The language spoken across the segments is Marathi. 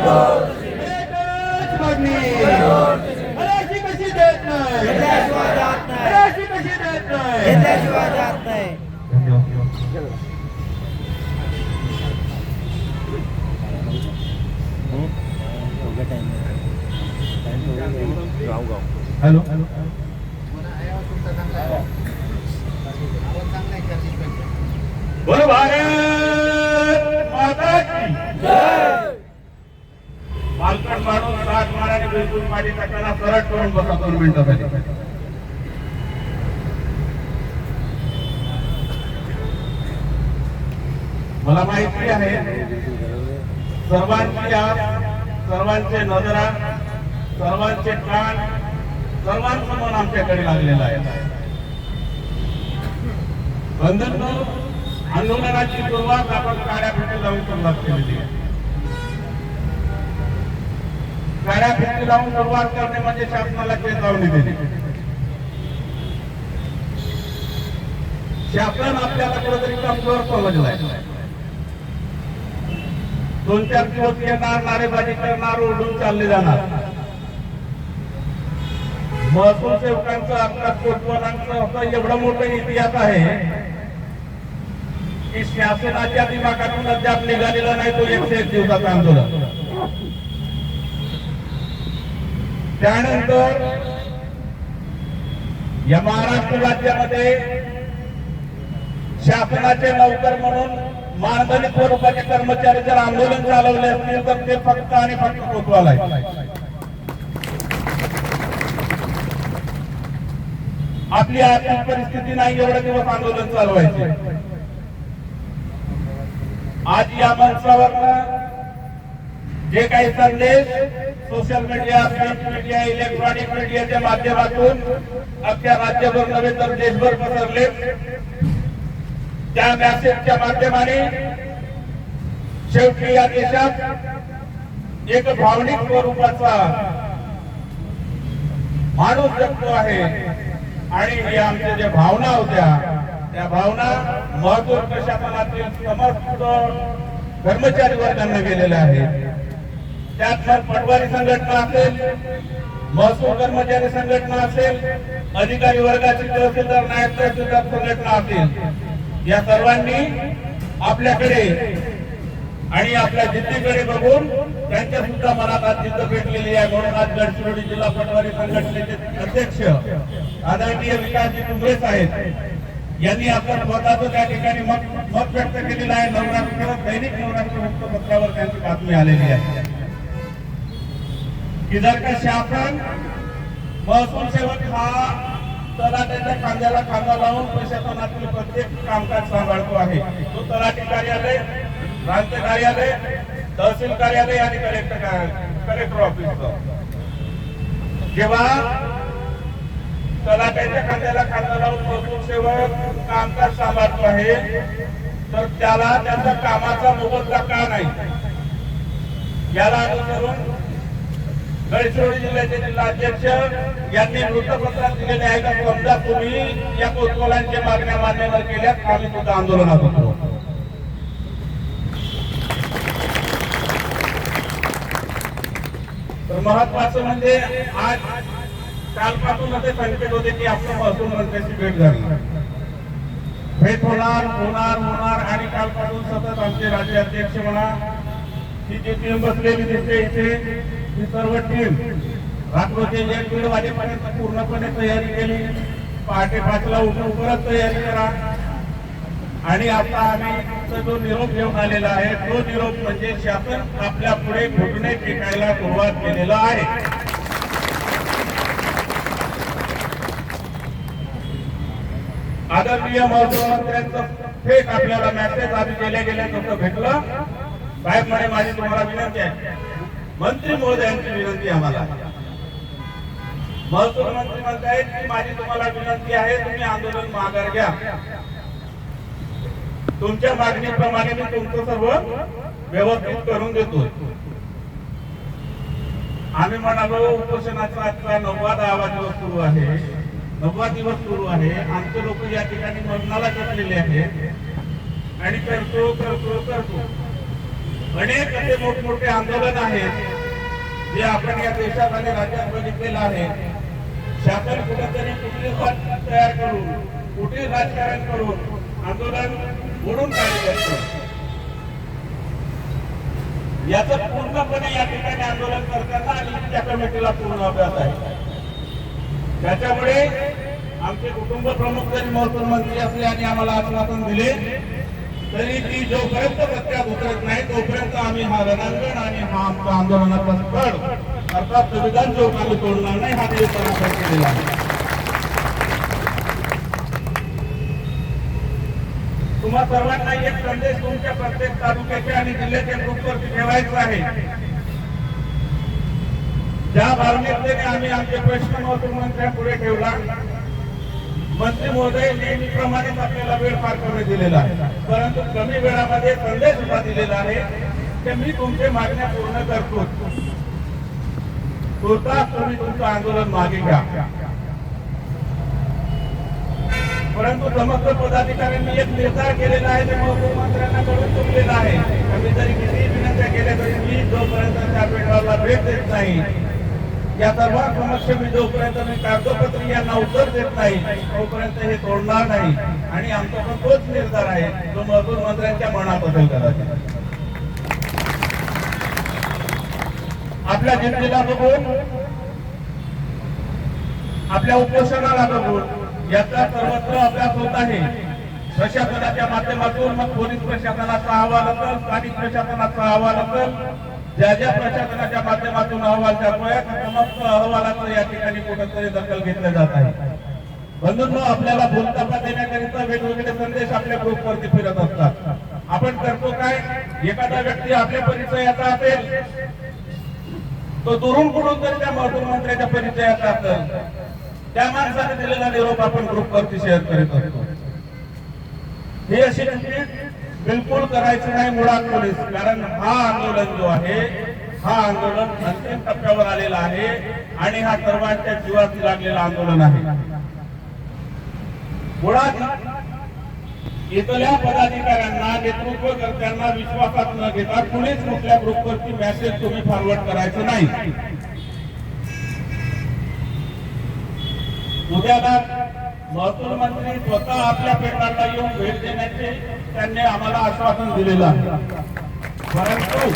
एकच मागणी अरे अशी कशी देत नाही अरे अशी कशी देत नाही हॅलो पालकड मारून सात माराने बिलकुल माझी टाकायला सरळ करून बसा दोन मिनिटं पहिले मला माहिती आहे सर्वांची आस सर्वांचे नजरा सर्वांचे कान सर्वांचं मन आमच्याकडे लागलेलं आहे. बंधन आंदोलनाची सुरुवात आपण काड्यापेटी लावून सुरुवात केलेली आहे. गाड्या भिंती लावून सुरुवात करणे म्हणजे शासनाला चेतावणी देणे. शासन आपल्याला कुठेतरी कमजोर समजलाय दोन चार दिवस येणार नारेबाजी करणार ओढून चालले जाणार. महसूल सेवकांचं अपघात कोटवालांचं असं एवढं मोठं इतिहास आहे की शासनाच्या दिमागातून अद्याप निघालेला नाही तो एकशे एक दिवसाचं आंदोलन. त्यानंतर या महाराष्ट्र राज्यामध्ये शासनाचे नौकर म्हणून मानधनी स्वरूपाचे कर्मचारी जर आंदोलन चालवले असतील तर ते फक्त आणि फक्त कोतवाल आहे आपली आर्थिक परिस्थिती नाही एवढे दिवस आंदोलन चालवायचे. आज या मंचावर जे काही संदेश social media print media electronic मीडियाच्या माध्यमातून अख्ख्या राज्यभर नव्हे तर देशभर पसरले. त्या मॅसेजच्या माध्यमाने शेवटी या देशात एक भावनिक स्वरूपाचा माणूस जगतो आहे. आणि हे आमच्या ज्या भावना होत्या त्या भावना महत्त्व प्रशासनातील समस्त कर्मचारी वर्गांना गेलेल्या आहेत. त्यात मग पटवारी संघटना असेल महसूल कर्मचारी संघटना असेल अधिकारी वर्गाची तहसीलदार नायब तहसीलदार संघटना असेल या सर्वांनी आपल्याकडे आणि आपल्या जिद्दीकडे बघून त्यांच्या सुद्धा मनात आज जिद्द भेटलेली आहे. म्हणून आज गडचिरोली जिल्हा पटवारी संघटनेचे अध्यक्ष आदरणीय विकासजी कुंभरे आहेत यांनी आपण स्वतःच त्या ठिकाणी मत मत व्यक्त केलेलं आहे. नवरात्र दैनिक नवरात्र वृत्तपत्रावर त्यांची बातमी आलेली आहे. की जर का शासन महसूल सेवक हा तलाट्याच्या खांद्याला खांदा लावून प्रशासनातील प्रत्येक कामकाज सांभाळतो आहे. तो तलाठी कार्यालय प्रांत कार्यालय तहसील कार्यालय आणि कलेक्टर कलेक्टर ऑफिस जेव्हा तलाट्याच्या खांद्याला खांदा लावून महसूल सेवक कामकाज सांभाळतो आहे तर त्याला त्याच्या कामाचा मोबदला का नाही? याला अनुसरून गडचिरोली जिल्ह्याचे जिल्हाध्यक्ष यांनी वृत्तपत्रात दिलेले आहे का समजा तुम्ही या कोतकोलांच्या मागण्या मान्य न केल्यास आम्ही सुद्धा आंदोलनात होतो तर महत्वाचं म्हणजे आज कालपासून असे संकेत होते की आपल्या महसूल मंत्र्यांची भेट झाली. भेट होणार होणार होणार आणि कालपासून सतत आमचे राज्य अध्यक्ष म्हणा ही जी टीम बसलेली दिसते इथे ही सर्व टीम रात्रोचे एक दीड वाजेपर्यंत पूर्णपणे तयारी केली. पहाटे पाचला उठून परत तयारी करा. आणि आता आम्ही जो निरोप घेऊन आलेला आहे तो निरोप म्हणजे शासन आपल्या पुढे घुटणे टेकायला सुरुवात केलेला आहे. आदरणीय महसूल थेट आपल्याला मेसेज आधी केल्या गेल्या जसं भेटलं. साहेब म्हणे माझी तुम्हाला विनंती आहे. मंत्री महोदयांची विनंती आम्हाला. महसूल मंत्री म्हणतायत की माझी तुम्हाला विनंती आहे तुम्ही आंदोलन माघार घ्या. तुमच्या मागणीप्रमाणे मी तुमचं सर्व व्यवस्थित करून देतो आम्ही म्हणालो उपोषणाचा आजचा नववा दहावा दिवस सुरू आहे. नववा दिवस सुरू आहे. आमचे लोक या ठिकाणी मरणाला घेतलेले आहेत. आणि करतो करतो करतो. अनेक असे मोठमोठे आंदोलन आहेत जे आपण या देशात आणि राज्यात बघितलेलं आहे. शासन कुठेतरी कुठले तयार करून कुठे राजकारण करून आंदोलन मोडून काढले पूर्णपणे या ठिकाणी आंदोलन करताना आणि त्या कमिटीला पूर्ण अभ्यास आहे. त्याच्यामुळे आमचे कुटुंब प्रमुख जरी महसूल मंत्री असले आणि आम्हाला आश्वासन दिले तरी ती जोपर्यंत सत्यात उतरत नाही तोपर्यंत आम्ही हा रणांगण आणि हा आमचा आंदोलनाचा स्थळ अर्थात संविधान चौक आम्ही तोडणार नाही हा देवस्थानाचा केलेला आहे. तुम्हा सर्वांना एक संदेश तुमच्या प्रत्येक तालुक्याच्या आणि जिल्ह्याच्या ग्रुपवरती ठेवायचा आहे. ज्या भावनेने आम्ही आमचे प्रश्न महसूल मंत्र्यांपुढे ठेवला मंत्री महोदय नेहमीप्रमाणेच आपल्याला वेळ फार कमी दिलेला आहे. परंतु कमी वेळामध्ये संदेश सुद्धा दिलेला आहे ते मी तुमचे मागण्या पूर्ण करतो. तुर्तास तुम्ही तुमचं आंदोलन मागे घ्या. परंतु समस्त पदाधिकाऱ्यांनी एक निर्धार केलेला आहे ते महसूल मंत्र्यांना कळून चुकलेला आहे. आम्ही जरी किती विनंत्या केल्या तरी मी जोपर्यंत त्या पेट्रोलला भेट देत नाही या सर्वांसमक्ष मी जोपर्यंत मी कागदोपत्री यांना उत्तर देत नाही तोपर्यंत हे तोडणार नाही. आणि आमचा पण तोच निर्धार आहे जो महसूल मंत्र्यांच्या मनात असेल कदाचित आपल्या जनतेला बघून आपल्या उपोषणाला बघून याचा सर्वत्र अभ्यास होत आहे. प्रशासनाच्या माध्यमातून मग पोलीस प्रशासनाचा अहवाल असेल स्थानिक प्रशासनाचा अहवाल असेल ज्या ज्या प्रशासनाच्या माध्यमातून अहवाल जातोय समस्त अहवालाचं या ठिकाणी कुठंतरी दखल घेतलं जात आहे. बंधूंनो आपल्याला भूलतापा देण्याकरिता वेगवेगळे संदेश आपल्या ग्रुपवरती फिरत असतात. आपण करतो काय? एखादा व्यक्ती आपल्या परिचयाचा असेल तो दुरून कुठून तरी त्या महसूल मंत्र्याच्या परिचयाचा असेल त्या माणसाने दिलेला निरोप आपण ग्रुपवरती शेअर करीत असतो. हे अशी बिलकुल करायची नाही मुळात पोलीस. कारण हा आंदोलन जो आहे हा आंदोलन अंतिम टप्प्यावर आलेला आहे आणि हा सर्वांच्या जीवात लागलेला आंदोलन आहे. मुळात इथल्या पदाधिकाऱ्यांना नेतृत्वकर्त्यांना विश्वासात न घेता कुणीच कुठल्या ग्रुपवरती मेसेज तुम्ही फॉरवर्ड करायचं नाही. उद्याला महसूल मंत्री स्वतः आपल्या पेटाला येऊन भेट देण्याचे त्यांनी आम्हाला आश्वासन दिलेलं आहे. परंतु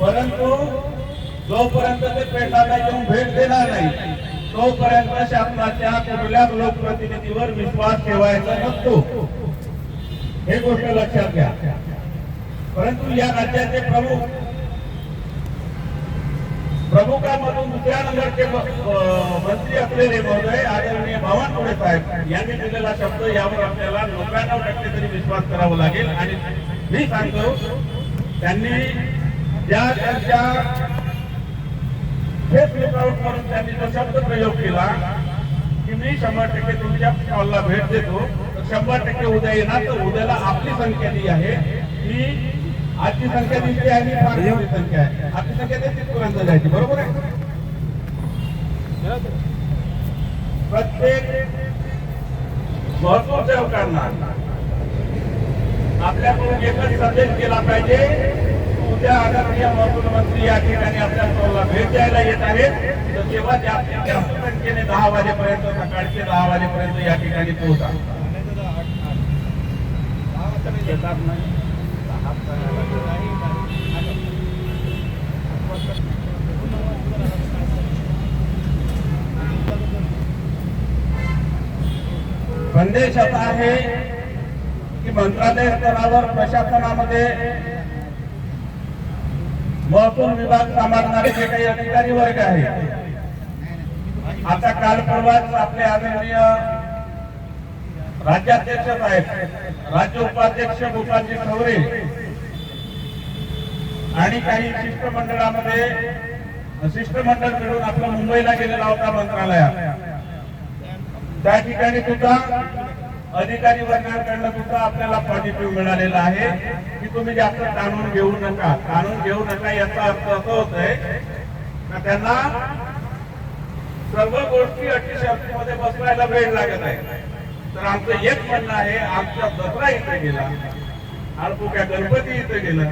परंतु जोपर्यंत ते पेटाला येऊन भेट देणार नाही तोपर्यंत शासनाच्या कुठल्याच लोकप्रतिनिधीवर विश्वास ठेवायचा नसतो. हे गोष्ट लक्षात घ्या. परंतु या राज्याचे प्रमुख प्रमुखांमधून दुसऱ्या नंबरचे मंत्री असलेले महोदय आदरणीय बावनकुळे साहेब यांनी दिलेला शब्द यावर आपल्याला नव्याण्णव टक्के तरी विश्वास करावा लागेल. आणि मी सांगतो त्यांनी ज्या त्यांच्या फेस लुकआउट करून त्यांनी जो शब्द प्रयोग केला की मी शंभर टक्के तुमच्या कॉलला भेट देतो. शंभर टक्के उद्या येणार तर उद्याला आपली संख्या जी आहे ती आजची संख्या दिसते आणि मोठी संख्या आहे. आपली संख्या तेहतीस पर्यंत जायची बरोबर आहे? प्रत्येक महसूल सेवकांना आपल्याकडून एकच संदेश केला पाहिजे उद्या आदरणीय महसूल मंत्री या ठिकाणी आपल्या स्टॉलला भेट द्यायला येत आहेत. तर तेव्हा जास्तीत जास्त संख्येने दहा वाजेपर्यंत सकाळचे दहा वाजेपर्यंत या ठिकाणी पोहोचा संदेश असा आहे की मंत्रालय स्तरावर प्रशासनामध्ये महसूल विभाग सांभाळणारे जे काही अधिकारी वर्ग आहे आता काल परवाच आपले आदरणीय राज्याध्यक्ष साहेब राज्य उपाध्यक्ष गोपालजी खवरे आणि काही शिष्टमंडळामध्ये शिष्टमंडळ मिळून आपलं मुंबईला गेलेला होता मंत्रालयात. त्या ठिकाणी सुद्धा अधिकारी वर्गाकडनं सुद्धा आपल्याला पॉझिटिव्ह मिळालेला आहे. की तुम्ही जास्त ताणून घेऊ नका. ताणून घेऊ नका याचा अर्थ असं होत आहे का त्यांना सर्व गोष्टी अटी मध्ये बसवायला वेळ लागत आहे. तर आमचं एक म्हणणं आहे आमचा दसरा इथे गेला. आणि कुठ्या गणपती इथं गेला.